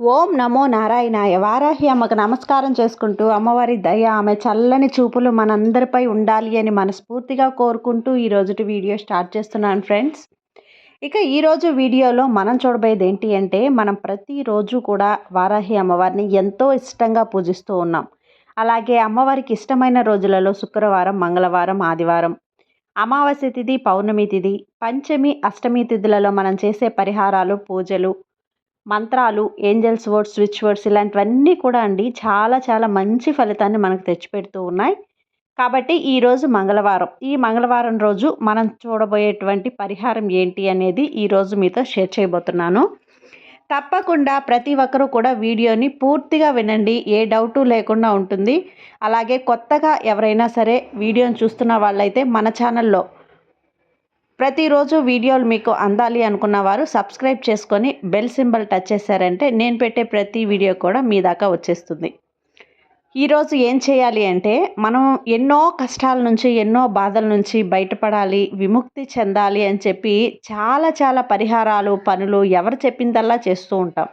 ఓం నమో నారాయణాయ. వారాహి అమ్మకు నమస్కారం చేసుకుంటూ అమ్మవారి దయ ఆమె చల్లని చూపులు మనందరిపై ఉండాలి అని మనస్ఫూర్తిగా కోరుకుంటూ ఈరోజుటి వీడియో స్టార్ట్ చేస్తున్నాను ఫ్రెండ్స్. ఇక ఈరోజు వీడియోలో మనం చూడబోయేది ఏంటి అంటే మనం ప్రతిరోజు కూడా వారాహి అమ్మవారిని ఎంతో ఇష్టంగా పూజిస్తూ ఉన్నాం. అలాగే అమ్మవారికి ఇష్టమైన రోజులలో శుక్రవారం మంగళవారం ఆదివారం అమావాస్య తిథి పౌర్ణమి తిథి పంచమి అష్టమి తిథులలో మనం చేసే పరిహారాలు పూజలు మంత్రాలు ఏంజల్స్ వర్డ్స్ స్విచ్ వర్డ్స్ ఇలాంటివన్నీ కూడా అండి చాలా చాలా మంచి ఫలితాన్ని మనకు తెచ్చిపెడుతూ ఉన్నాయి. కాబట్టి ఈరోజు మంగళవారం. ఈ మంగళవారం రోజు మనం చూడబోయేటువంటి పరిహారం ఏంటి అనేది ఈరోజు మీతో షేర్ చేయబోతున్నాను. తప్పకుండా ప్రతి ఒక్కరూ కూడా వీడియోని పూర్తిగా వినండి. ఏ డౌటు లేకుండా ఉంటుంది. అలాగే కొత్తగా ఎవరైనా సరే వీడియోని చూస్తున్న వాళ్ళైతే మన ఛానల్లో ప్రతిరోజు వీడియోలు మీకు అందాలి అనుకున్న వారు సబ్స్క్రైబ్ చేసుకొని బెల్ సింబల్ టచ్ చేశారంటే నేను పెట్టే ప్రతి వీడియో కూడా మీ దాకా వచ్చేస్తుంది. ఈరోజు ఏం చేయాలి అంటే మనం ఎన్నో కష్టాల నుంచి ఎన్నో బాధల నుంచి బయటపడాలి విముక్తి చెందాలి అని చెప్పి చాలా చాలా పరిహారాలు పనులు ఎవరు చెప్పిందల్లా చేస్తూ ఉంటాం.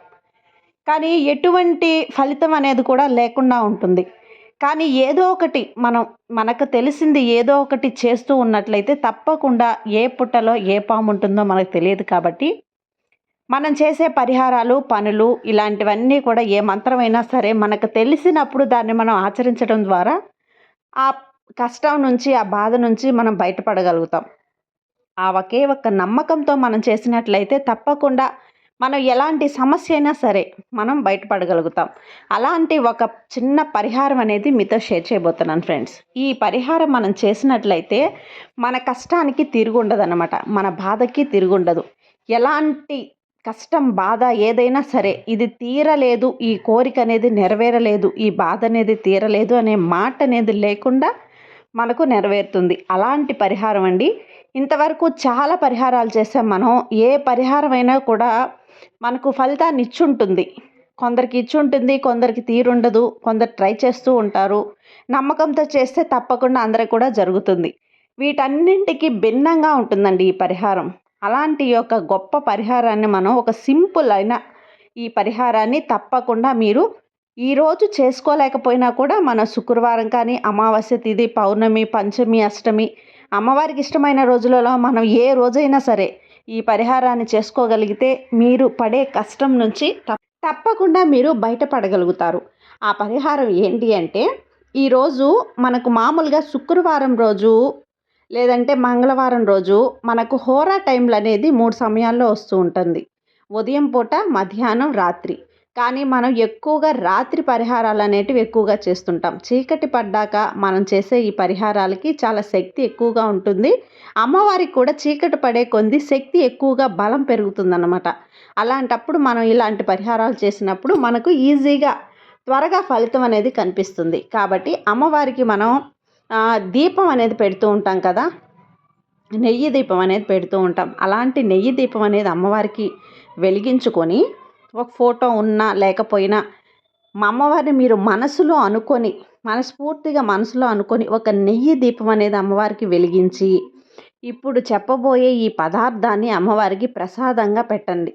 కానీ ఎటువంటి ఫలితం అనేది కూడా లేకుండా ఉంటుంది. కానీ ఏదో ఒకటి మనం మనకు తెలిసింది ఏదో ఒకటి చేస్తూ ఉన్నట్లయితే తప్పకుండా ఏ పుట్టలో ఏ పాము ఉంటుందో మనకు తెలియదు కాబట్టి మనం చేసే పరిహారాలు పనులు ఇలాంటివన్నీ కూడా ఏ మంత్రమైనా సరే మనకు తెలిసినప్పుడు దాన్ని మనం ఆచరించడం ద్వారా ఆ కష్టం నుంచి ఆ బాధ నుంచి మనం బయటపడగలుగుతాం. ఆ ఒకే ఒక్క నమ్మకంతో మనం చేసినట్లయితే తప్పకుండా మనం ఎలాంటి సమస్య అయినా సరే మనం బయటపడగలుగుతాం. అలాంటి ఒక చిన్న పరిహారం అనేది మీతో షేర్ చేయబోతున్నాను ఫ్రెండ్స్. ఈ పరిహారం మనం చేసినట్లయితే మన కష్టానికి తిరుగుండదు అనమాట మన బాధకి తిరుగుండదు ఎలాంటి కష్టం బాధ ఏదైనా సరే ఇది తీరలేదు ఈ కోరిక అనేది నెరవేరలేదు ఈ బాధ అనేది తీరలేదు అనే మాట అనేది లేకుండా మనకు నెరవేరుతుంది. అలాంటి పరిహారం అండి. ఇంతవరకు చాలా పరిహారాలు చేసాం మనం. ఏ పరిహారమైనా కూడా మనకు ఫలితాన్ని ఇచ్చుంటుంది. కొందరికి ఇచ్చుంటుంది కొందరికి తీరుండదు కొందరు ట్రై చేస్తూ ఉంటారు. నమ్మకంతో చేస్తే తప్పకుండా అందరికి కూడా జరుగుతుంది. వీటన్నింటికి భిన్నంగా ఉంటుందండి ఈ పరిహారం. అలాంటి యొక్క గొప్ప పరిహారాన్ని మనం ఒక సింపుల్ అయిన ఈ పరిహారాన్ని తప్పకుండా మీరు ఈరోజు చేసుకోలేకపోయినా కూడా మన శుక్రవారం కానీ అమావాస్య తిథి పౌర్ణమి పంచమి అష్టమి అమ్మవారికి ఇష్టమైన రోజులలో మనం ఏ రోజైనా సరే ఈ పరిహారాన్ని చేసుకోగలిగితే మీరు పడే కష్టం నుంచి తప్పకుండా మీరు బయటపడగలుగుతారు. ఆ పరిహారం ఏంటి అంటే ఈరోజు మనకు మామూలుగా శుక్రవారం రోజు లేదంటే మంగళవారం రోజు మనకు హోరా టైంలు అనేది మూడు సమయాల్లో వస్తూ ఉంటుంది. ఉదయం పూట మధ్యాహ్నం రాత్రి. కానీ మనం ఎక్కువగా రాత్రి పరిహారాలు అనేటివి ఎక్కువగా చేస్తుంటాం. చీకటి పడ్డాక మనం చేసే ఈ పరిహారాలకి చాలా శక్తి ఎక్కువగా ఉంటుంది. అమ్మవారికి కూడా చీకటి పడే కొంది శక్తి ఎక్కువగా బలం పెరుగుతుందన్నమాట. అలాంటప్పుడు మనం ఇలాంటి పరిహారాలు చేసినప్పుడు మనకు ఈజీగా త్వరగా ఫలితం అనేది కనిపిస్తుంది. కాబట్టి అమ్మవారికి మనం దీపం అనేది పెడుతూ ఉంటాం కదా? నెయ్యి దీపం అనేది పెడుతూ ఉంటాం. అలాంటి నెయ్యి దీపం అనేది అమ్మవారికి వెలిగించుకొని ఒక ఫోటో ఉన్నా లేకపోయినా మా అమ్మవారిని మీరు మనసులో అనుకొని మనస్ఫూర్తిగా మనసులో అనుకొని ఒక నెయ్యి దీపం అనేది అమ్మవారికి వెలిగించి ఇప్పుడు చెప్పబోయే ఈ పదార్థాన్ని అమ్మవారికి ప్రసాదంగా పెట్టండి.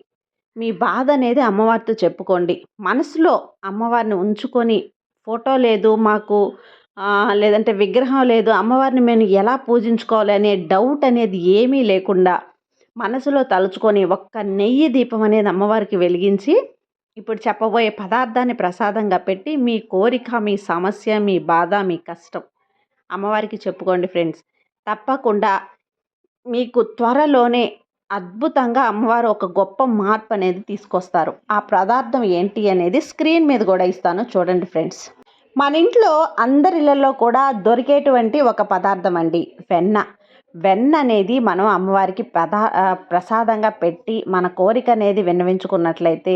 మీ బాధ అనేది అమ్మవారితో చెప్పుకోండి. మనసులో అమ్మవారిని ఉంచుకొని ఫోటో లేదు మాకు లేదంటే విగ్రహం లేదు అమ్మవారిని మేము ఎలా పూజించుకోవాలి అనే డౌట్ అనేది ఏమీ లేకుండా మనసులో తలుచుకొని ఒక్క నెయ్యి దీపం అనేది అమ్మవారికి వెలిగించి ఇప్పుడు చెప్పబోయే పదార్థాన్ని ప్రసాదంగా పెట్టి మీ కోరిక మీ సమస్య మీ బాధ మీ కష్టం అమ్మవారికి చెప్పుకోండి ఫ్రెండ్స్. తప్పకుండా మీకు త్వరలోనే అద్భుతంగా అమ్మవారు ఒక గొప్ప మార్పు అనేది తీసుకొస్తారు. ఆ పదార్థం ఏంటి అనేది స్క్రీన్ మీద కూడా ఇస్తాను చూడండి ఫ్రెండ్స్. మన ఇంట్లో అందరిళ్ళల్లో కూడా దొరికేటువంటి ఒక పదార్థం అండి వెన్న. వెన్న అనేది మనం అమ్మవారికి ప్రధా ప్రసాదంగా పెట్టి మన కోరిక అనేది విన్నవించుకున్నట్లయితే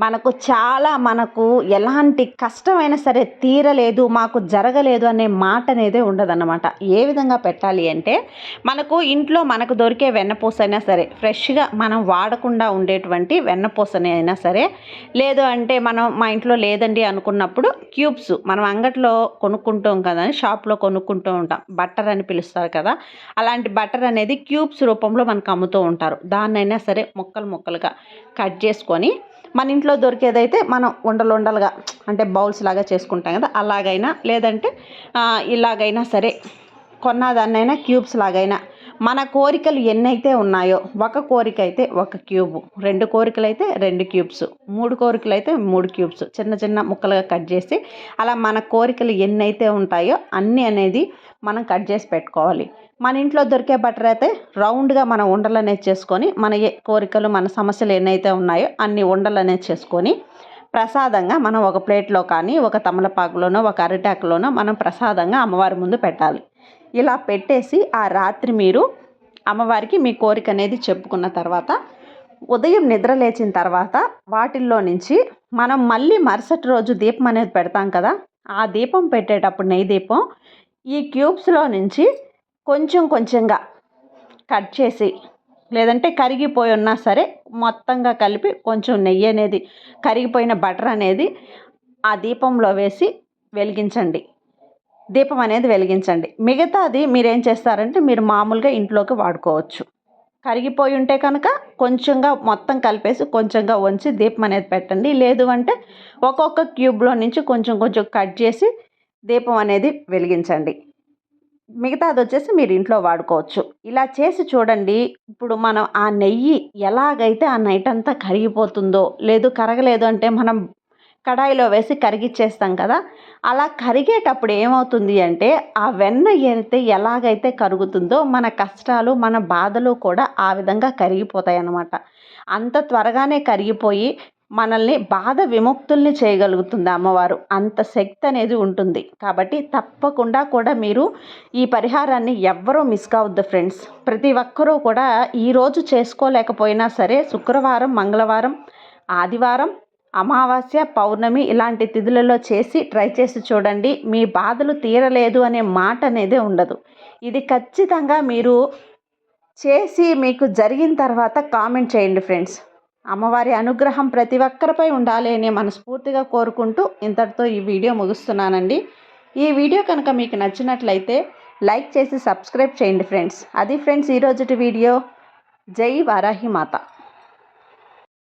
మనకు చాలా మనకు ఎలాంటి కష్టమైనా సరే తీరలేదు మాకు జరగలేదు అనే మాట అనేది ఉండదన్నమాట. ఏ విధంగా పెట్టాలి అంటే మనకు ఇంట్లో మనకు దొరికే వెన్నపూస అయినా సరే ఫ్రెష్గా మనం వాడకుండా ఉండేటువంటి వెన్నపూసని అయినా సరే లేదు అంటే మనం మా ఇంట్లో లేదండి అనుకున్నప్పుడు క్యూబ్స్ మనం అంగట్లో కొనుక్కుంటాం కదా షాప్లో కొనుక్కుంటూ ఉంటాం. బట్టర్ అని పిలుస్తారు కదా అలా అలాంటి బటర్ అనేది క్యూబ్స్ రూపంలో మనకు అమ్ముతూ ఉంటారు. దాన్నైనా సరే ముక్కలు ముక్కలుగా కట్ చేసుకొని మన ఇంట్లో దొరికేదైతే మనం ఉండలు ఉండలుగా అంటే బౌల్స్ లాగా చేసుకుంటాం కదా అలాగైనా లేదంటే ఇలాగైనా సరే కొన్నదాన్నైనా క్యూబ్స్ లాగైనా మన కోరికలు ఎన్నైతే ఉన్నాయో ఒక కోరిక అయితే ఒక క్యూబ్. రెండు కోరికలు అయితే రెండు క్యూబ్స్. మూడు కోరికలు అయితే మూడు క్యూబ్స్. చిన్న చిన్న ముక్కలుగా కట్ చేసి అలా మన కోరికలు ఎన్నైతే ఉంటాయో అన్నీ అనేది మనం కట్ చేసి పెట్టుకోవాలి. మన ఇంట్లో దొరికే బటర్ అయితే రౌండ్గా మనం ఉండలు అనేది చేసుకొని మన ఏ కోరికలు మన సమస్యలు ఎన్నైతే ఉన్నాయో అన్ని ఉండలు అనేది చేసుకొని ప్రసాదంగా మనం ఒక ప్లేట్లో కానీ ఒక తమలపాకులోనో ఒక అరిటాకులోనో మనం ప్రసాదంగా అమ్మవారి ముందు పెట్టాలి. ఇలా పెట్టేసి ఆ రాత్రి మీరు అమ్మవారికి మీ కోరిక అనేది చెప్పుకున్న తర్వాత ఉదయం నిద్ర లేచిన తర్వాత వాటిల్లో నుంచి మనం మళ్ళీ మరుసటి రోజు దీపం అనేది పెడతాం కదా ఆ దీపం పెట్టేటప్పుడు నెయ్యి దీపం ఈ క్యూబ్స్లో నుంచి కొంచెం కొంచెంగా కట్ చేసి లేదంటే కరిగిపోయి ఉన్నా సరే మొత్తంగా కలిపి కొంచెం నెయ్యి అనేది కరిగిపోయిన బటర్ అనేది ఆ దీపంలో వేసి వెలిగించండి. దీపం అనేది వెలిగించండి. మిగతాది మీరేం చేస్తారంటే మీరు మామూలుగా ఇంట్లోకి వాడుకోవచ్చు. కరిగిపోయి ఉంటే కనుక కొంచెంగా మొత్తం కలిపేసి కొంచెంగా వంచి దీపం అనేది పెట్టండి. లేదు అంటే ఒక్కొక్క క్యూబ్లో నుంచి కొంచెం కొంచెం కట్ చేసి దీపం అనేది వెలిగించండి. మిగతాది వచ్చేసి మీరు ఇంట్లో వాడుకోవచ్చు. ఇలా చేసి చూడండి. ఇప్పుడు మనం ఆ నెయ్యి ఎలాగైతే ఆ నైట్ అంతా కరిగిపోతుందో లేదు కరగలేదు అంటే మనం కడాయిలో వేసి కరిగిచ్చేస్తాం కదా అలా కరిగేటప్పుడు ఏమవుతుంది అంటే ఆ వెన్న ఏరితే ఎలాగైతే కరుగుతుందో మన కష్టాలు మన బాధలు కూడా ఆ విధంగా కరిగిపోతాయి అన్నమాట అంత త్వరగానే కరిగిపోయి మనల్ని బాధ విముక్తుల్ని చేయగలుగుతుంది అమ్మవారు. అంత శక్తి అనేది ఉంటుంది. కాబట్టి తప్పకుండా కూడా మీరు ఈ పరిహారాన్ని ఎవ్వరూ మిస్ కావద్దు ఫ్రెండ్స్. ప్రతి ఒక్కరూ కూడా ఈరోజు చేసుకోలేకపోయినా సరే శుక్రవారం మంగళవారం ఆదివారం అమావాస్య పౌర్ణమి ఇలాంటి తిథులలో చేసి ట్రై చేసి చూడండి. మీ బాధలు తీరలేదు అనే మాట అనేది ఉండదు. ఇది ఖచ్చితంగా మీరు చేసి మీకు జరిగిన తర్వాత కామెంట్ చేయండి ఫ్రెండ్స్. అమ్మవారి అనుగ్రహం ప్రతి ఒక్కరిపై ఉండాలి అని మనస్ఫూర్తిగా కోరుకుంటూ ఇంతటితో ఈ వీడియో ముగిస్తున్నానండి. ఈ వీడియో కనుక మీకు నచ్చినట్లయితే లైక్ చేసి సబ్స్క్రైబ్ చేయండి ఫ్రెండ్స్. అది ఫ్రెండ్స్ ఈరోజుటి వీడియో. జై వారాహి మాత.